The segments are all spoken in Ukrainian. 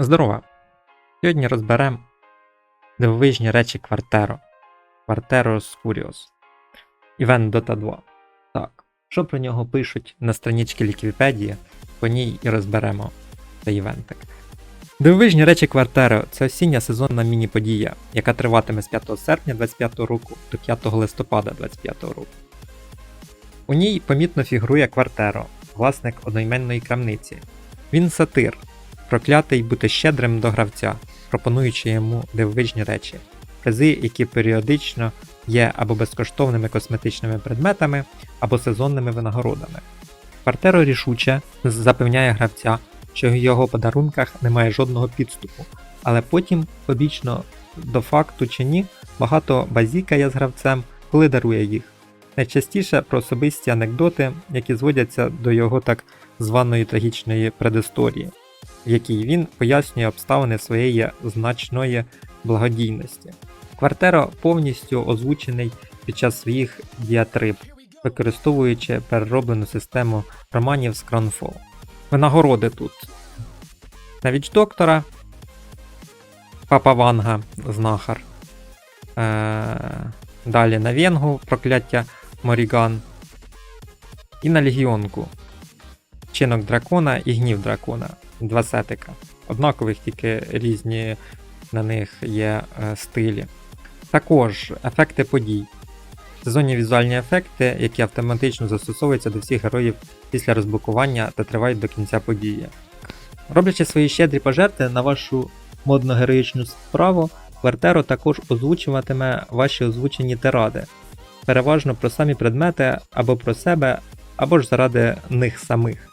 Здорова! Сьогодні розберемо дивовижні речі Квартеро. Квартеро Скуріос. Івент Dota 2. Так, що про нього пишуть на страничці Ліквіпедії, по ній і розберемо цей івентик. Дивовижні речі Квартеро це осіння сезонна міні-подія, яка триватиме з 5 серпня 2025 року до 5 листопада 2025 року. У ній помітно фігурує Квартеро, власник одноіменної крамниці. Він сатир, проклятий бути щедрим до гравця, пропонуючи йому дивовижні речі, призи, які періодично є або безкоштовними косметичними предметами, або сезонними винагородами. Квартеро рішуче запевняє гравця, що в його подарунках немає жодного підступу, але потім, побічно до факту чи ні, багато базікає з гравцем, коли дарує їх. Найчастіше про особисті анекдоти, які зводяться до його так званої трагічної предісторії, в якій він пояснює обставини своєї значної благодійності. Квартеро повністю озвучений під час своїх діатриб, використовуючи перероблену систему романів з Кронфол. Винагороди тут. Навіть доктора, Папа Ванга, знахар. Е- далі на Венгу прокляття Моріган. І на Легіонку. Чинок дракона і гнів дракона. Два сетика. Однакових, тільки різні на них є е, стилі. Також ефекти подій. Сезонні візуальні ефекти, які автоматично застосовуються до всіх героїв після розблокування та тривають до кінця події. Роблячи свої щедрі пожертви на вашу модно-героїчну справу, Квартеро також озвучуватиме ваші озвучені тиради, переважно про самі предмети або про себе, або ж заради них самих.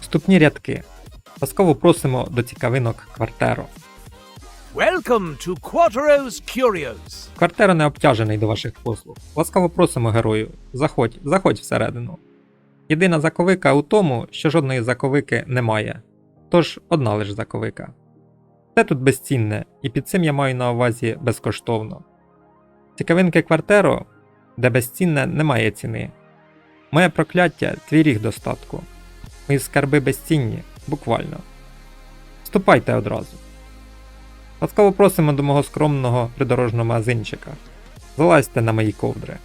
Вступні рядки. Ласкаво просимо до цікавинок Квартеро. Welcome to Quatero's Curios. Квартеро не обтяжений до ваших послуг. Ласкаво просимо герою. Заходь, заходь всередину. Єдина заковика у тому, що жодної заковики немає. Тож одна лиш заковика. Все тут безцінне, і під цим я маю на увазі безкоштовно. Цікавинки квартеро, де безцінне немає ціни. Моє прокляття твій ріг достатку. Мої скарби безцінні, буквально. Вступайте одразу. Ласкаво просимо до мого скромного придорожного магазинчика. Залазьте на мої ковдри.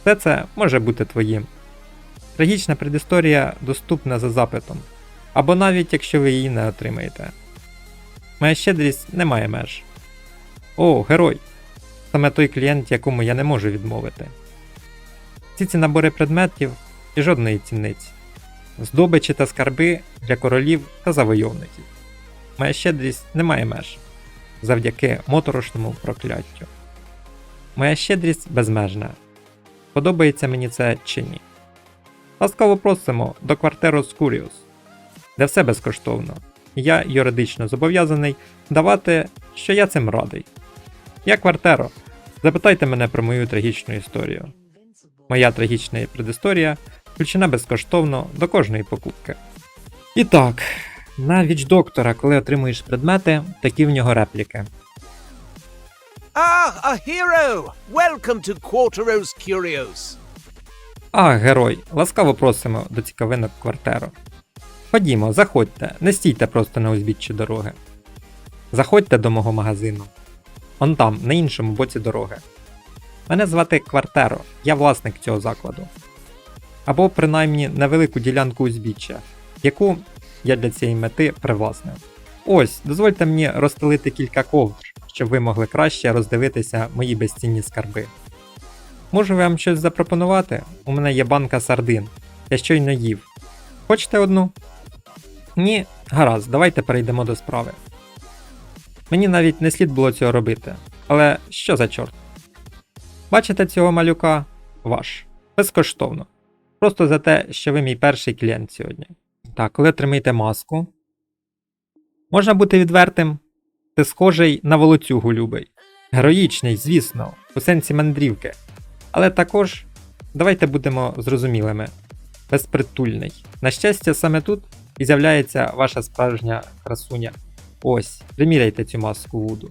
Все це може бути твоїм. Трагічна предісторія доступна за запитом, або навіть якщо ви її не отримаєте. Моя щедрість не має меж. О, герой! Саме той клієнт, якому я не можу відмовити. Всі ці набори предметів і жодної цінниці, здобичі та скарби для королів та завойовників. Моя щедрість не має меж завдяки моторошному прокляттю. Моя щедрість безмежна. Подобається мені це чи ні. Ласкаво просимо до квартиру Скуріус, де все безкоштовно. Я юридично зобов'язаний давати, що я цим радий. Я квартеро. Запитайте мене про мою трагічну історію. Моя трагічна предісторія включена безкоштовно до кожної покупки. І так, на доктора, коли отримуєш предмети, такі в нього репліки. Ah, a hero! Welcome to Quatero's Curios. А, герой, ласкаво просимо до цікавинок квартиру. Ходімо, заходьте, не стійте просто на узбіччі дороги. Заходьте до мого магазину. Он там, на іншому боці дороги. Мене звати Квартеро, я власник цього закладу. Або принаймні невелику ділянку узбіччя, яку я для цієї мети привласнив. Ось, дозвольте мені розстелити кілька ковдр, щоб ви могли краще роздивитися мої безцінні скарби. Можу вам щось запропонувати? У мене є банка сардин. Я щойно їв. Хочете одну? Ні, гаразд, давайте перейдемо до справи. Мені навіть не слід було цього робити. Але що за чорт? Бачите цього малюка? Ваш. Безкоштовно. Просто за те, що ви мій перший клієнт сьогодні. Так, коли отримаєте маску. Можна бути відвертим. Ти схожий на волоцюгу любий. Героїчний, звісно, у сенсі мандрівки. Але також давайте будемо зрозумілими. Безпритульний. На щастя, саме тут і з'являється ваша справжня красуня. Ось, приміряйте цю маску Вуду.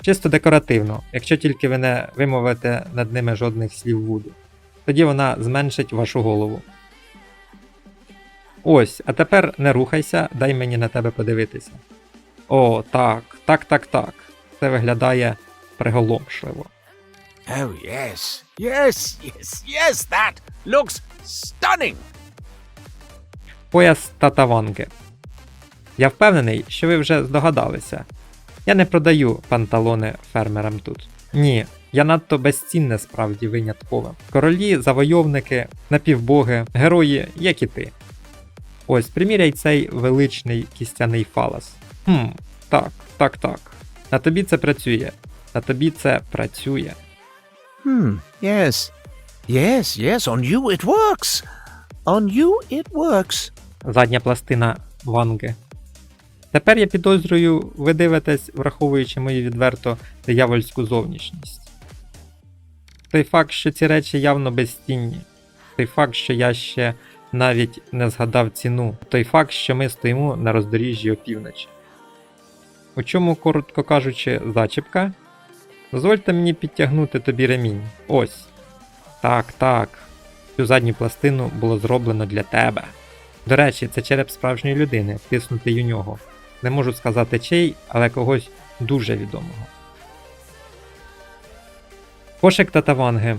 Чисто декоративно, якщо тільки ви не вимовите над ними жодних слів Вуду. Тоді вона зменшить вашу голову. Ось, а тепер не рухайся, дай мені на тебе подивитися. О, так, так, так, так. Це виглядає приголомшливо. Oh, yes. Yes, yes, yes, that looks stunning. Пояс татаванги. Я впевнений, що ви вже здогадалися. Я не продаю панталони фермерам тут. Ні, я надто безцінне справді виняткове. Королі, завойовники, напівбоги, герої, як і ти. Ось, приміряй цей величний кістяний фалас. Хм, так, так, так. На тобі це працює. На тобі це працює. Hmm, yes. Yes, yes, on you it works. On you it works. задня пластина ванги. Тепер я підозрюю, ви дивитесь, враховуючи мою відверто диявольську зовнішність. Той факт, що ці речі явно безцінні, той факт, що я ще навіть не згадав ціну, той факт, що ми стоїмо на роздоріжжі опівночі. У чому, коротко кажучи, зачіпка? Дозвольте мені підтягнути тобі ремінь. Ось. Так, так. Цю задню пластину було зроблено для тебе. До речі, це череп справжньої людини, втиснутий у нього. Не можу сказати чий, але когось дуже відомого. Кошик Татаванги.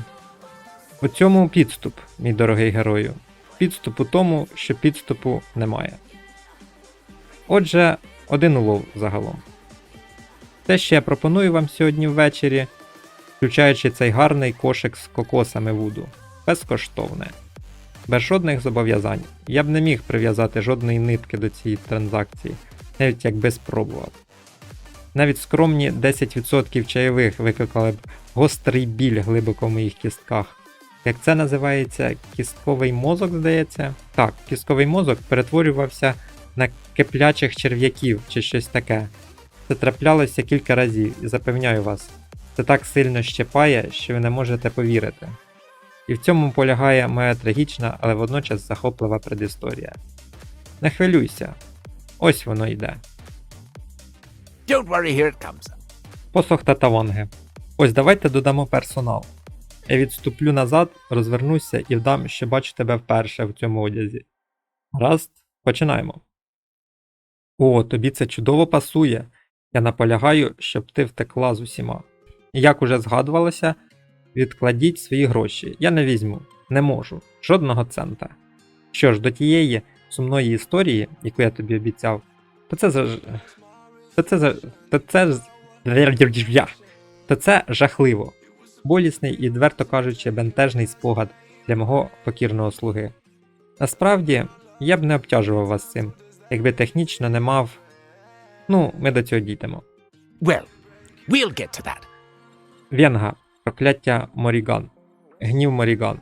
У цьому підступ, мій дорогий герою. Підступ у тому, що підступу немає. Отже, один улов загалом. Те, що я пропоную вам сьогодні ввечері, включаючи цей гарний кошик з кокосами вуду, безкоштовне без жодних зобов'язань. Я б не міг прив'язати жодної нитки до цієї транзакції, навіть якби спробував. Навіть скромні 10% чайових викликали б гострий біль глибоко в моїх кістках. Як це називається, кістковий мозок, здається? Так, кістковий мозок перетворювався на киплячих черв'яків чи щось таке. Це траплялося кілька разів і запевняю вас, це так сильно щепає, що ви не можете повірити. І в цьому полягає моя трагічна, але водночас захоплива предісторія. Не хвилюйся, ось воно йде. Don't worry, here it comes. Посох Татаванги. Ось давайте додамо персонал. Я відступлю назад, розвернуся і вдам, що бачу тебе вперше в цьому одязі. Гаразд, починаємо. О, тобі це чудово пасує. Я наполягаю, щоб ти втекла з усіма. Як уже згадувалося, відкладіть свої гроші. Я не візьму, не можу, жодного цента. Що ж, до тієї сумної історії, яку я тобі обіцяв, то це за. То це за. То це. То це жахливо. Болісний і, відверто кажучи, бентежний спогад для мого покірного слуги. Насправді, я б не обтяжував вас цим, якби технічно не мав. Ну, ми до цього дійдемо. Well, we'll get to that. Венга, прокляття Моріган. Гнів Моріган.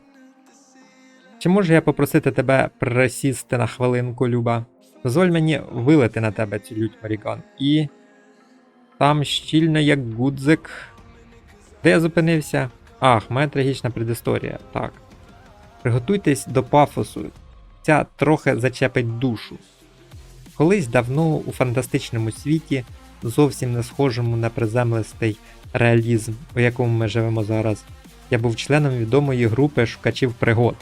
Чи можу я попросити тебе присісти на хвилинку, Люба? Дозволь мені вилити на тебе цю лють Моріган. І. Там щільно як гудзик. Де я зупинився? Ах, моя трагічна предісторія. Так. Приготуйтесь до пафосу. Ця трохи зачепить душу. Колись давно у фантастичному світі, зовсім не схожому на приземлистий реалізм, у якому ми живемо зараз, я був членом відомої групи шукачів пригод.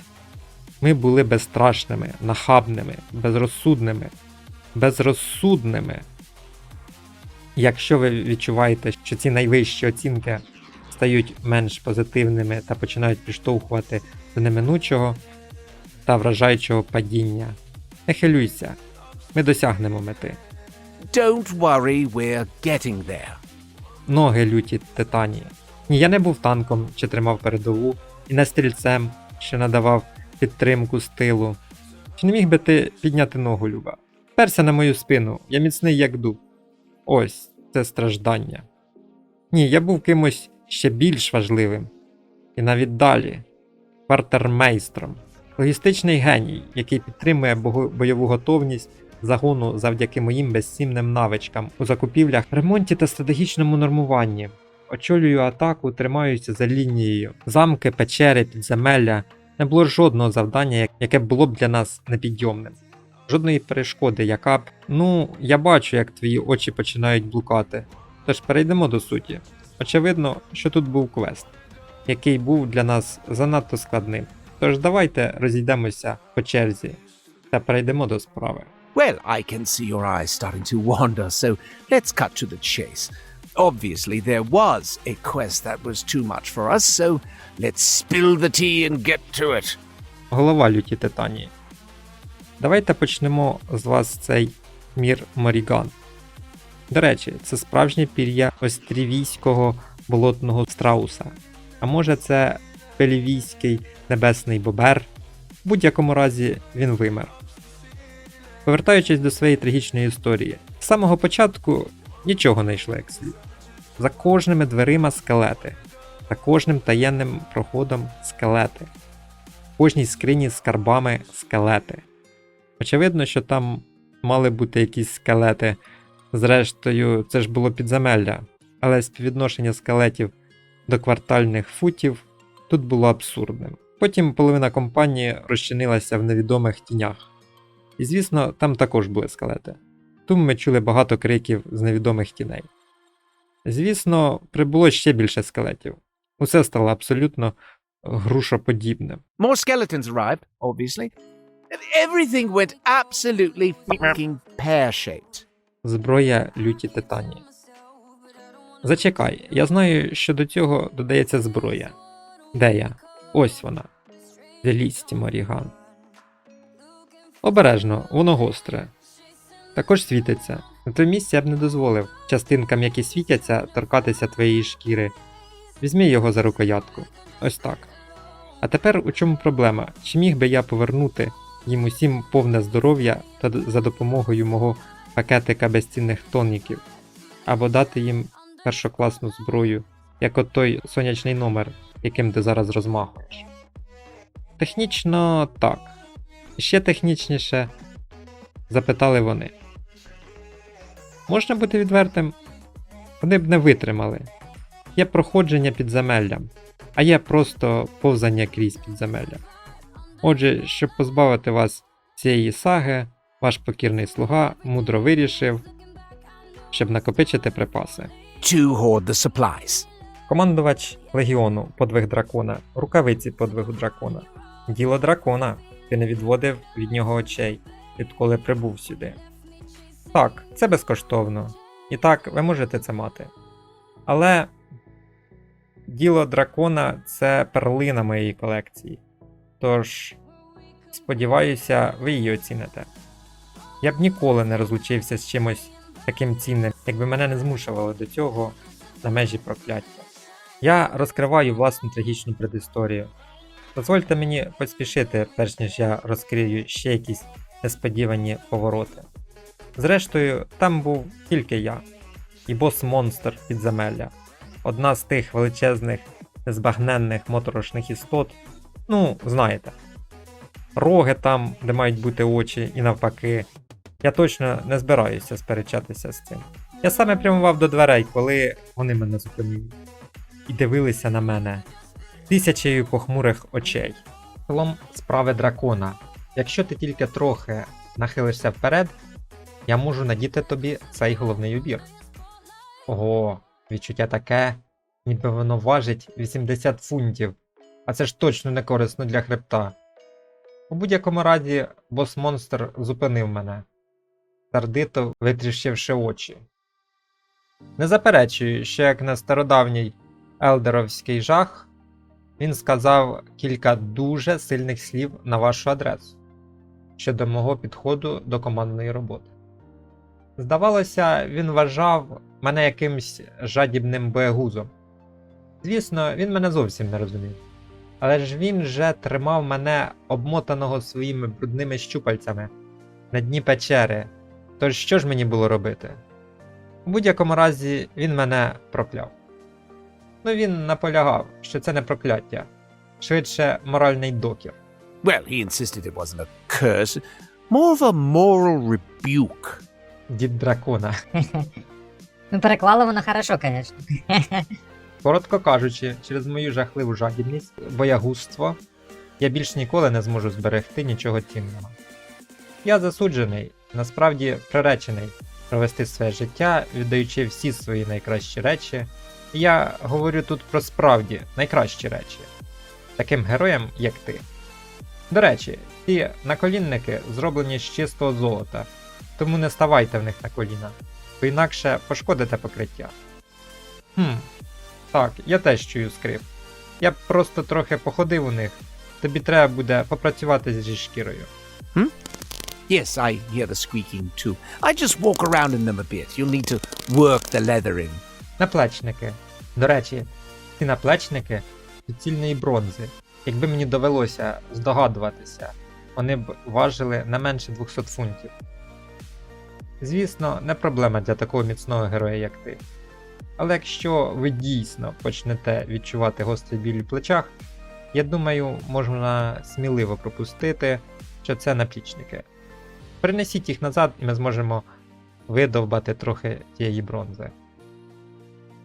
Ми були безстрашними, нахабними, безрозсудними, безрозсудними. Якщо ви відчуваєте, що ці найвищі оцінки стають менш позитивними та починають підштовхувати до неминучого та вражаючого падіння, не хилюйся, ми досягнемо мети. Don't worry, we're getting there. ноги люті титанії. Ні, я не був танком, чи тримав передову, і не стрільцем, що надавав підтримку з тилу. Чи не міг би ти підняти ногу, Люба? Перся на мою спину, я міцний як дуб. Ось це страждання. Ні, я був кимось ще більш важливим. І навіть далі квартермейстром. Логістичний геній, який підтримує бойову готовність загону завдяки моїм безцінним навичкам у закупівлях, ремонті та стратегічному нормуванні. Очолюю атаку, тримаюся за лінією. Замки, печери, підземелля. Не було жодного завдання, яке було б для нас непідйомним. Жодної перешкоди, яка б. Ну, я бачу, як твої очі починають блукати. Тож перейдемо до суті. Очевидно, що тут був квест, який був для нас занадто складним. Тож давайте розійдемося по черзі та перейдемо до справи. Well, I can see your eyes starting to wander, so let's cut to the chase. Obviously, there was a quest that was too much for us, so let's spill the tea and get to it. Голова люті Титанії. Давайте почнемо з вас цей мір Моріган. До речі, це справжнє пір'я острівійського болотного страуса. А може це пелівійський небесний бобер? В будь-якому разі він вимер. Повертаючись до своєї трагічної історії, з самого початку нічого не йшло як слід. За кожними дверима скелети, за кожним таємним проходом скелети в кожній скрині з скарбами скелети. Очевидно, що там мали бути якісь скелети. Зрештою, це ж було підземелля, але співвідношення скелетів до квартальних футів тут було абсурдним. Потім половина компанії розчинилася в невідомих тінях. І звісно, там також були скелети. Тому ми чули багато криків з невідомих тіней. Звісно, прибуло ще більше скелетів. Усе стало абсолютно грушоподібним. More skeletons arrived, obviously. Everything went absolutely fucking pear shaped. Зброя люті титанії. Зачекай, я знаю, що до цього додається зброя. Де я? Ось вона. Делісті Моріган. Обережно, воно гостре. Також світиться. На тому місці я б не дозволив частинкам, які світяться, торкатися твоєї шкіри. Візьми його за рукоятку. Ось так. А тепер у чому проблема? Чи міг би я повернути їм усім повне здоров'я та за допомогою мого пакетика безцінних тоніків, або дати їм першокласну зброю, як от той сонячний номер, яким ти зараз розмахуєш. Технічно так. Ще технічніше запитали вони. Можна бути відвертим? Вони б не витримали. Є проходження підземеллям, а є просто повзання крізь підземелля. Отже, щоб позбавити вас цієї саги, ваш покірний слуга мудро вирішив, щоб накопичити припаси. To hoard the supplies. Командувач легіону подвиг дракона, рукавиці подвигу дракона. Діло дракона. Ти не відводив від нього очей, відколи прибув сюди. Так, це безкоштовно. І так, ви можете це мати. Але діло дракона це перлина моєї колекції. Тож, сподіваюся, ви її оціните. Я б ніколи не розлучився з чимось таким цінним, якби мене не змушували до цього на межі прокляття. Я розкриваю власну трагічну предісторію. Дозвольте мені поспішити, перш ніж я розкрию ще якісь несподівані повороти. Зрештою, там був тільки я і бос-монстр підземелля, одна з тих величезних, незбагненних моторошних істот. Ну, знаєте, роги там, де мають бути очі, і навпаки. Я точно не збираюся сперечатися з цим. Я саме прямував до дверей, коли вони мене зупинили і дивилися на мене тисячею похмурих очей. Колом справи дракона. Якщо ти тільки трохи нахилишся вперед, я можу надіти тобі цей головний убір. Ого, відчуття таке, ніби воно важить 80 фунтів, а це ж точно не корисно для хребта. У будь-якому разі, бос-монстр зупинив мене, сердито витріщивши очі. Не заперечую, що як на стародавній елдеровський жах, він сказав кілька дуже сильних слів на вашу адресу щодо мого підходу до командної роботи. Здавалося, він вважав мене якимсь жадібним боягузом. Звісно, він мене зовсім не розумів. Але ж він же тримав мене обмотаного своїми брудними щупальцями на дні печери. Тож що ж мені було робити? У будь-якому разі він мене прокляв. Ну він наполягав, що це не прокляття, швидше моральний докір. Well, he insisted it wasn't a curse, more of a moral rebuke. Дід дракона. Ну, переклали воно хорошо, конечно. Коротко кажучи, через мою жахливу жадібність, боягузтво, я більш ніколи не зможу зберегти нічого цінного. Я засуджений, насправді приречений провести своє життя, віддаючи всі свої найкращі речі. І я говорю тут про справді найкращі речі, таким героям, як ти. До речі, ці наколінники зроблені з чистого золота тому не ставайте в них на коліна, бо інакше пошкодите покриття. Хм, так, я теж чую скрип. Я просто трохи походив у них. Тобі треба буде попрацювати зі шкірою. Yes, I hear the squeaking too. I just walk around in them a bit. You'll need to work the leather in. Наплечники. До речі, ці наплечники суцільної бронзи. Якби мені довелося здогадуватися, вони б важили не менше 200 фунтів. Звісно, не проблема для такого міцного героя, як ти. Але якщо ви дійсно почнете відчувати гострий біль у плечах, я думаю, можна сміливо пропустити, що це наплічники. Принесіть їх назад, і ми зможемо видовбати трохи тієї бронзи.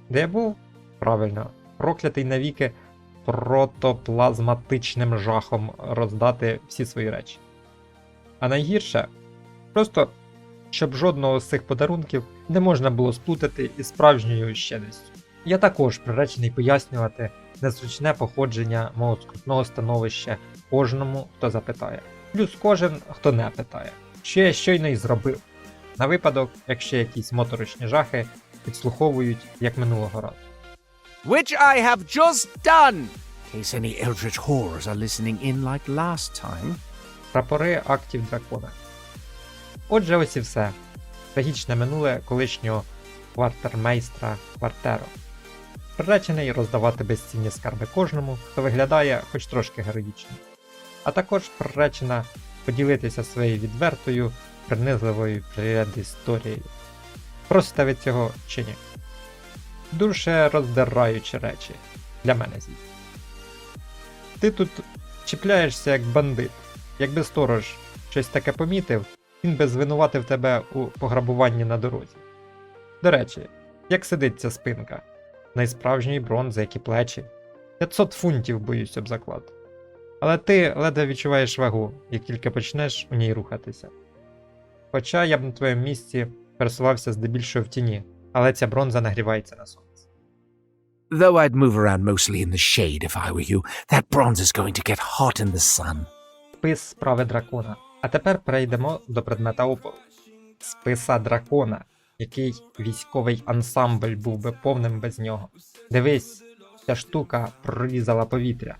Де я був? Правильно, проклятий навіки протоплазматичним жахом роздати всі свої речі. А найгірше, просто щоб жодного з цих подарунків не можна було сплутати із справжньою щедрістю. Я також приречений пояснювати незручне походження мого скрутного становища кожному, хто запитає, плюс кожен, хто не питає, що я щойно й зробив. На випадок, якщо якісь моторошні жахи підслуховують, як минулого разу. Which I have just done! Case any eldritch horrors are listening in like last time. Прапори актів дракона. Отже, ось і все. Трагічне минуле колишнього квартермейстра Квартеро. Приречений роздавати безцінні скарби кожному, хто виглядає хоч трошки героїчно. А також приречена поділитися своєю відвертою, принизливою предісторією. Просите ви цього чи ні? Дуже роздираючі речі. Для мене звісно. Ти тут чіпляєшся як бандит. Якби сторож щось таке помітив, він би звинуватив тебе у пограбуванні на дорозі. До речі, як сидить ця спинка? Найсправжньої бронзи, як і плечі. 500 фунтів боюсь об заклад. Але ти ледве відчуваєш вагу, як тільки почнеш у ній рухатися. Хоча я б на твоєму місці пересувався здебільшого в тіні, але ця бронза нагрівається на сонці. Though I'd move around mostly in the shade if I were you, that bronze is going to get hot in the sun. Спис справи дракона. А тепер перейдемо до предмета опору. Списа дракона, який військовий ансамбль був би повним без нього. Дивись, ця штука прорізала повітря.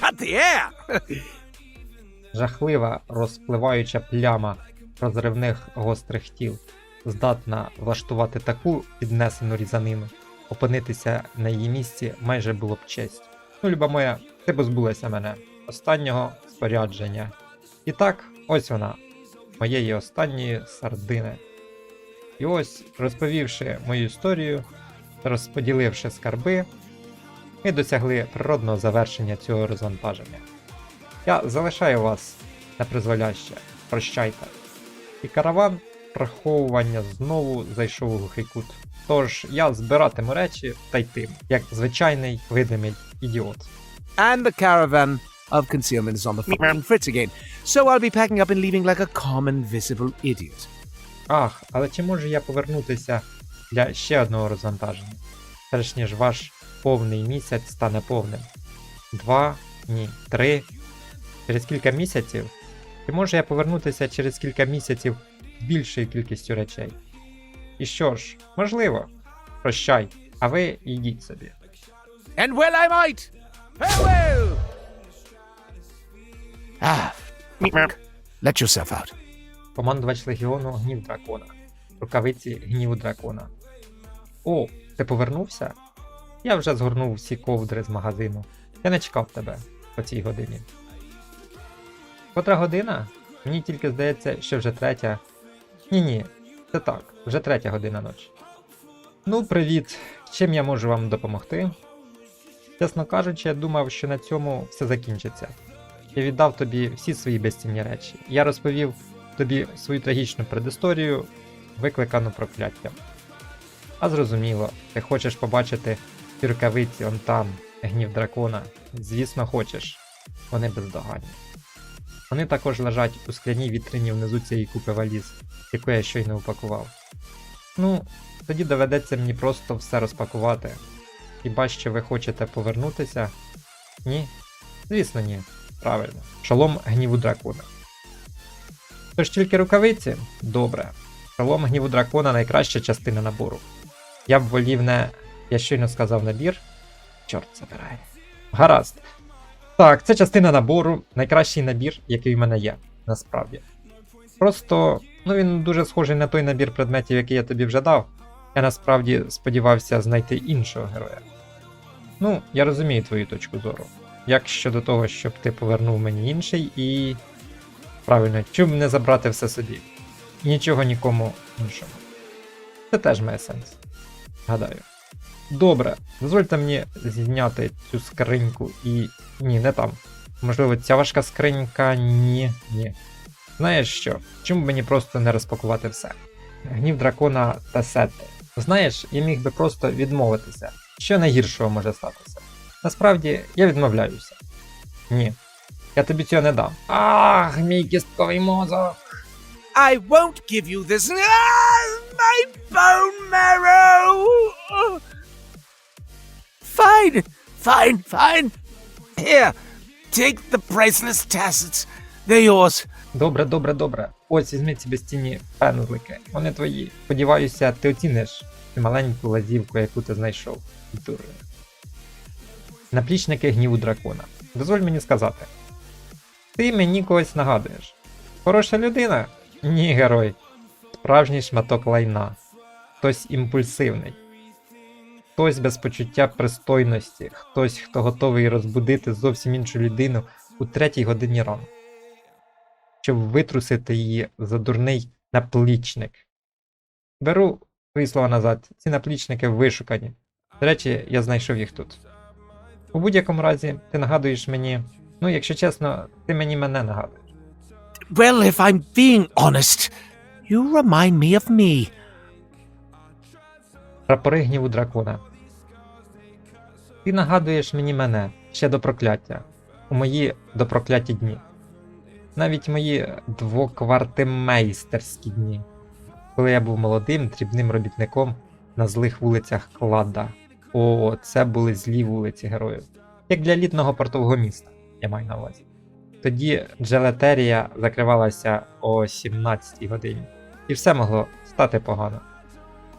Cut! Жахлива розпливаюча пляма розривних гострих тіл, здатна влаштувати таку піднесену різанину. Опинитися на її місці майже було б честь. Ну, люба моя, ти позбулася мене, останнього спорядження. І так, ось вона, моєї останньої сардини. І ось, розповівши мою історію розподіливши скарби, ми досягли природного завершення цього розвантаження. Я залишаю вас на призволяще. Прощайте. І караван приховування знову зайшов у глухий кут. Тож я збиратиму речі та йтим, як звичайний видимий ідіот. And the caravan of concealment is on the phone Fritz again. So I'll be packing up and leaving like a common visible idiot. Ах, але чи можу я повернутися для ще одного розвантаження? Перш ніж ваш повний місяць стане повним. Два, ні, три. Через кілька місяців? Чи можу я повернутися через кілька місяців більшою кількістю речей? І що ж, можливо. Прощай, а ви йдіть собі. And well I might! Farewell! Ah, let yourself out. Командувач легіону гнів дракона. Рукавиці гніву дракона. О, ти повернувся? Я вже згорнув всі ковдри з магазину. Я не чекав тебе по цій годині. Котра година? Мені тільки здається, що вже третя. Ні ні, це так, вже третя година ночі. Ну, привіт. Чим я можу вам допомогти? Чесно кажучи, я думав, що на цьому все закінчиться. Я віддав тобі всі свої безцінні речі. Я розповів тобі свою трагічну предісторію, викликану прокляттям. А зрозуміло, ти хочеш побачити ті рукавиці он там, гнів дракона. Звісно, хочеш. Вони бездоганні. Вони також лежать у скляній вітрині внизу цієї купи валіз, яку я щойно упакував. Ну, тоді доведеться мені просто все розпакувати. Хіба що ви хочете повернутися? Ні? Звісно, ні. Правильно. Шолом гніву дракона. Тож тільки рукавиці? Добре. Шолом гніву дракона найкраща частина набору. Я б волів не. Я щойно сказав набір. Чорт забирає. Гаразд. Так, це частина набору, найкращий набір, який в мене є, насправді. Просто, ну він дуже схожий на той набір предметів, який я тобі вже дав. Я насправді сподівався знайти іншого героя. Ну, я розумію твою точку зору. Як щодо того, щоб ти повернув мені інший і. Правильно, чому не забрати все собі? І нічого нікому іншому. Це теж має сенс. Гадаю. Добре, дозвольте мені зняти цю скриньку і. Ні, не там. Можливо, ця важка скринька. Ні, ні. Знаєш що? Чому мені просто не розпакувати все? Гнів дракона та сети. Знаєш, я міг би просто відмовитися. Що найгіршого може статися? Насправді, я відмовляюся. Ні. Я тобі цього не дам. Ах, мій кістковий мозок. I won't give you this. Ah, my bone marrow! Fine, fine, fine. Here, take the priceless tassets. They're yours. Добре, добре, добре. Ось візьми ці безцінні пензлики. Вони твої. Сподіваюся, ти оціниш маленьку лазівку, яку ти знайшов. Дурне. Наплічники гніву дракона. Дозволь мені сказати. Ти мені когось нагадуєш. Хороша людина? Ні, герой. Справжній шматок лайна. Хтось імпульсивний. Хтось без почуття пристойності, хтось, хто готовий розбудити зовсім іншу людину у третій годині ранку щоб витрусити її за дурний наплічник. Беру свої слова назад, ці наплічники вишукані. До речі, я знайшов їх тут. У будь-якому разі, ти нагадуєш мені. Ну, якщо чесно, ти мені мене нагадуєш. Well, if I'm being honest, you remind me of me. Прапори гніву дракона. Ти нагадуєш мені мене ще до прокляття, у мої до прокляті дні. Навіть мої двоквартимейстерські дні, коли я був молодим дрібним робітником на злих вулицях Клада. О, це були злі вулиці героїв. Як для літного портового міста, я маю на увазі. Тоді джелетерія закривалася о 17 годині, і все могло стати погано.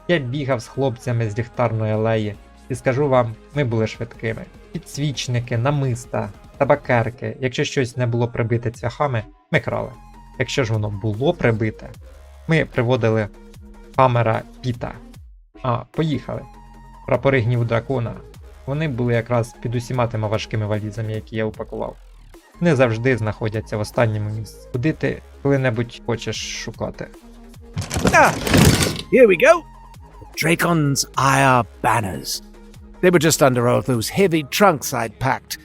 Я бігав з хлопцями з ліхтарної алеї, і скажу вам, ми були швидкими. Підсвічники, намиста, табакерки. Якщо щось не було прибите цвяхами, ми крали. Якщо ж воно було прибите, ми приводили камера піта. А, поїхали. Прапори гніву дракона. Вони були якраз під усіма тими важкими валізами, які я упакував. Не завжди знаходяться в останньому місці. Куди ти коли-небудь хочеш шукати? Ah, here we go. Dracon's Ire banners. They were just under all those heavy trunks I'd packed.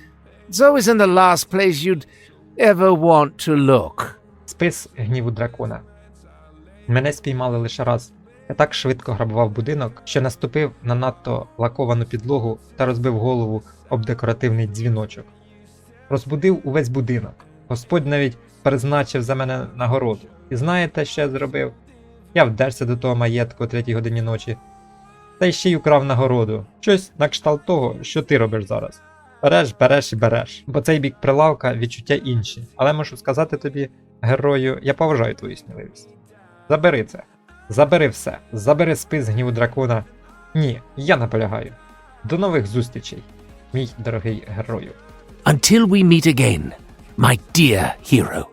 It's always in the last place you'd ever want to look. Спис гніву дракона. Мене спіймали лише раз. Я так швидко грабував будинок, що наступив на надто лаковану підлогу та розбив голову об декоративний дзвіночок. Розбудив увесь будинок. Господь навіть призначив за мене нагороду. І знаєте, що я зробив? Я вдерся до того маєтку о третій годині ночі. Та ще й украв нагороду. Щось на кшталт того, що ти робиш зараз. Береш, береш і береш. Бо цей бік прилавка відчуття інші. Але можу сказати тобі, герою, я поважаю твою сміливість. Забери це. Забери все. Забери спис гніву дракона. Ні, я наполягаю. До нових зустрічей, мій дорогий герою. Until we meet again, my dear hero.